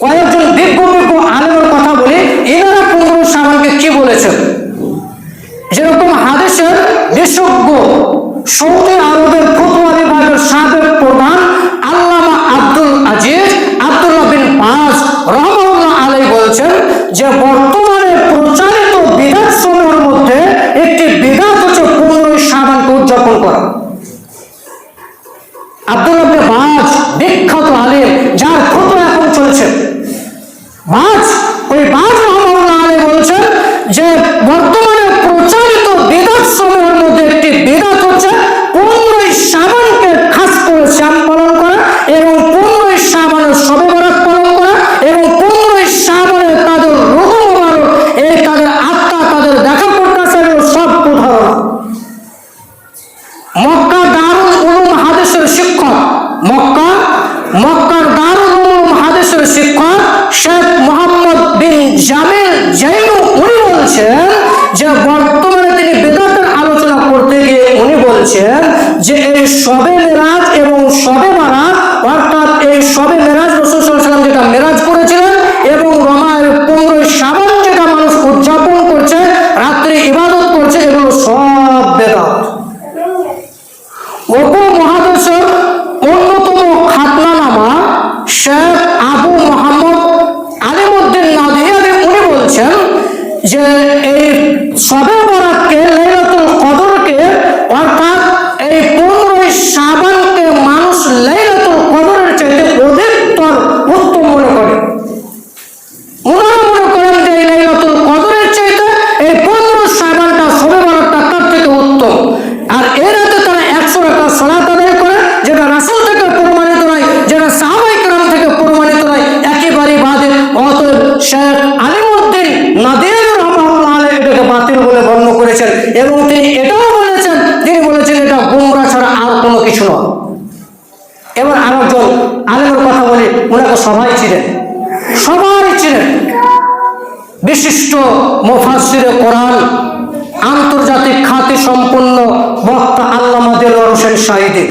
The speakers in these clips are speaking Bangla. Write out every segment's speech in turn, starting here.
কয়েকজন বিজ্ঞ বিজ্ঞ আলেমের কথা বলি এনারা পনেরো সাবানকে কি বলেছেন? যেরকম হাদেশের বিশেষজ্ঞ সৌদি আরবের ফতুয়া বিভাগের সাবেক প্রধান আল্লামা আব্দুল আজিজ আব্দুল্লাহ বিন পাস রহমাউল্লাহ আলাই বলছেন যে বর্তমানে প্রচারিত বিধান সমূহের মধ্যে একটি বিধান হচ্ছে পনেরোই সাবানকে উদযাপন করা আব্দুল আব্দুল বাজ বিখ্যাত আলেম যার ফটো এখন চলছে বাজ ওই বাজ রহমানুল্লাহ আলী বলছেন যে বর্তমানে প্রচারিত বেদাত সমূহের মধ্যে একটি বেদাত হচ্ছে পনেরোই সাবানকে খাস করে শ্যাম পালন করা এবং পনেরোই সাবানের সবে পালন করা এবং পনেরোই সাবানে তাদের মোবারক এই তাদের আত্মা, তাদের দেখা করতেছে এবং সব উদাহরণ। মক্কা দারুল উলুম হাদিসের শিক্ষক, মক্কা, মক্কার দারুল উলুম হাদিসের শিক্ষক শেখ মোহাম্মদ বিন জামিল জাইনু উনি বলছেন যে বর্তমানে তিনি বেদাতের আলোচনা করতে গিয়ে উনি বলছেন যে এই সবে মেরাজ এবং সবে বারাত অর্থাৎ এই সবে মেরাজ রসুল সাল্লাম যেটা মেরাজ করেছিলেন এবং রমায়ের পনেরোই সাবান যেটা মানুষ উদযাপন করছে, রাত্রে ইবাদত করছে, এগুলো সব বেদাত। অন্যতম খাতনানামা শেখ আবু মোহাম্মদ আলিমুদ্দিন নাদিয়াদি উনি বলছেন যে এই সবে ওনাকে সবাই ছিলেন। সবাই ছিলেন। বিশিষ্ট মুফাসসিরে কোরআন, আন্তর্জাতিক খ্যাতি সম্পন্ন বক্তা আল্লামা দেলোয়ার হোসেন শাহিদি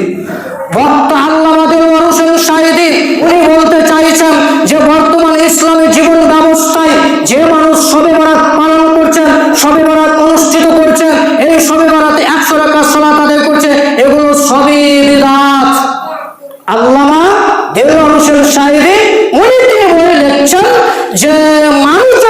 বক্তা আল্লামা দেলোয়ার হোসেন শাহিদি উনি বলতে চাইছেন যে বর্তমান ইসলামী জীবন ব্যবস্থায় যে মানুষ সবে বরাত পালন করছেন, সবে বরাত অনুষ্ঠিত করছেন, এই সবে বরাতে একশো টাকা সলাত আদায় করছে, এগুলো একজন মানুষ